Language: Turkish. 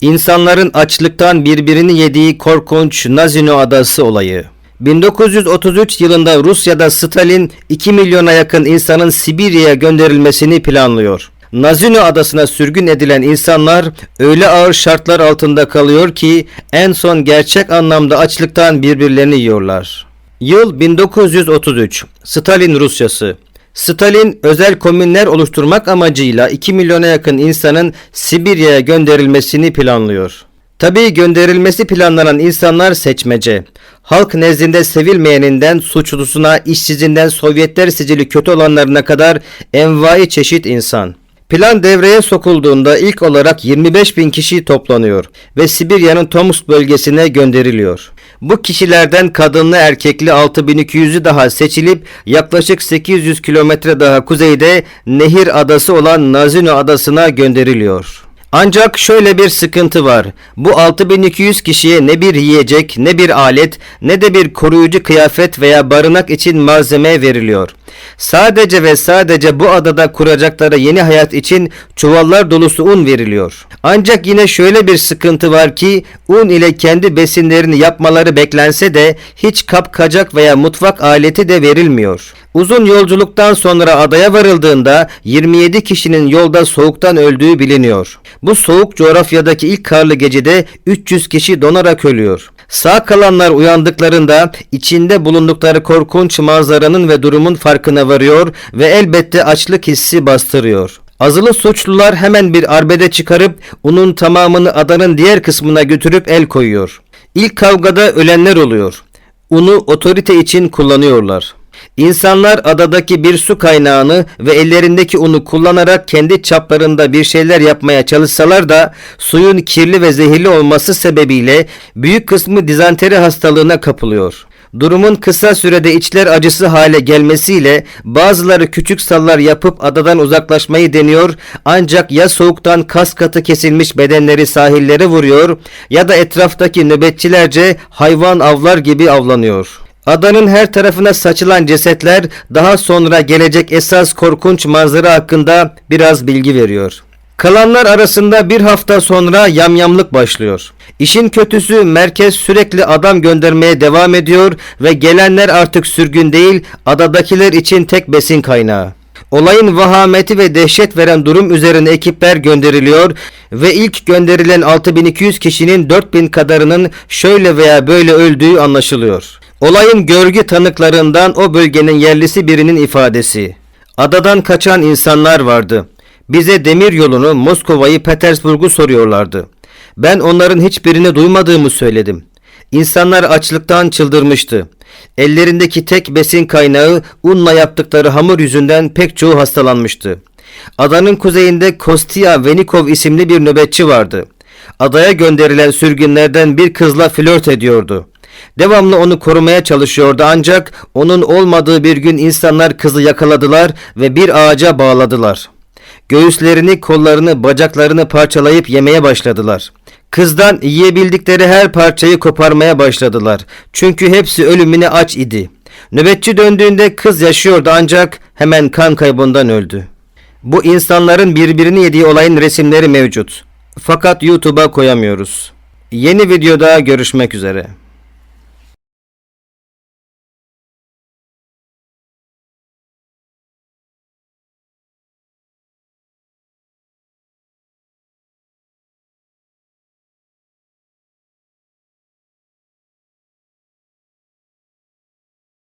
İnsanların açlıktan birbirini yediği korkunç Nazino Adası olayı. 1933 yılında Rusya'da Stalin 2 milyona yakın insanın Sibirya'ya gönderilmesini planlıyor. Nazino adasına sürgün edilen insanlar öyle ağır şartlar altında kalıyor ki en son gerçek anlamda açlıktan birbirlerini yiyorlar. Yıl 1933. Stalin Rusyası. Stalin özel komünler oluşturmak amacıyla 2 milyona yakın insanın Sibirya'ya gönderilmesini planlıyor. Tabii gönderilmesi planlanan insanlar seçmece. Halk nezdinde sevilmeyeninden suçlusuna, işsizinden Sovyetler sicili kötü olanlarına kadar envai çeşit insan. Plan devreye sokulduğunda ilk olarak 25 bin kişi toplanıyor ve Sibirya'nın Tomsk bölgesine gönderiliyor. Bu kişilerden kadınlı erkekli 6200'ü daha seçilip yaklaşık 800 kilometre daha kuzeyde Nehir Adası olan Nazino Adası'na gönderiliyor. Ancak şöyle bir sıkıntı var. Bu 6200 kişiye ne bir yiyecek, ne bir alet, ne de bir koruyucu kıyafet veya barınak için malzeme veriliyor. Sadece ve sadece bu adada kuracakları yeni hayat için çuvallar dolusu un veriliyor. Ancak yine şöyle bir sıkıntı var ki un ile kendi besinlerini yapmaları beklense de hiç kap kacak veya mutfak aleti de verilmiyor. Uzun yolculuktan sonra adaya varıldığında 27 kişinin yolda soğuktan öldüğü biliniyor. Bu soğuk coğrafyadaki ilk karlı gecede 300 kişi donarak ölüyor. Sağ kalanlar uyandıklarında içinde bulundukları korkunç manzaranın ve durumun farkına varıyor ve elbette açlık hissi bastırıyor. Azılı suçlular hemen bir arbede çıkarıp unun tamamını adanın diğer kısmına götürüp el koyuyor. İlk kavgada ölenler oluyor. Unu otorite için kullanıyorlar. İnsanlar adadaki bir su kaynağını ve ellerindeki unu kullanarak kendi çaplarında bir şeyler yapmaya çalışsalar da suyun kirli ve zehirli olması sebebiyle büyük kısmı dizanteri hastalığına kapılıyor. Durumun kısa sürede içler acısı hale gelmesiyle bazıları küçük sallar yapıp adadan uzaklaşmayı deniyor ancak ya soğuktan kas katı kesilmiş bedenleri sahillere vuruyor ya da etraftaki nöbetçilerce hayvan avlar gibi avlanıyor. Adanın her tarafına saçılan cesetler daha sonra gelecek esas korkunç manzara hakkında biraz bilgi veriyor. Kalanlar arasında bir hafta sonra yamyamlık başlıyor. İşin kötüsü merkez sürekli adam göndermeye devam ediyor ve gelenler artık sürgün değil adadakiler için tek besin kaynağı. Olayın vahameti ve dehşet veren durum üzerine ekipler gönderiliyor ve ilk gönderilen 6200 kişinin 4000 kadarının şöyle veya böyle öldüğü anlaşılıyor. Olayın görgü tanıklarından o bölgenin yerlisi birinin ifadesi. Adadan kaçan insanlar vardı. Bize demir yolunu Moskova'yı Petersburg'u soruyorlardı. Ben onların hiçbirini duymadığımı söyledim. İnsanlar açlıktan çıldırmıştı. Ellerindeki tek besin kaynağı unla yaptıkları hamur yüzünden pek çoğu hastalanmıştı. Adanın kuzeyinde Kostia Venikov isimli bir nöbetçi vardı. Adaya gönderilen sürgünlerden bir kızla flört ediyordu. Devamlı onu korumaya çalışıyordu ancak onun olmadığı bir gün insanlar kızı yakaladılar ve bir ağaca bağladılar. Göğüslerini, kollarını, bacaklarını parçalayıp yemeye başladılar. Kızdan yiyebildikleri her parçayı koparmaya başladılar. Çünkü hepsi ölümüne aç idi. Nöbetçi döndüğünde kız yaşıyordu ancak hemen kan kaybından öldü. Bu insanların birbirini yediği olayın resimleri mevcut. Fakat YouTube'a koyamıyoruz. Yeni videoda görüşmek üzere.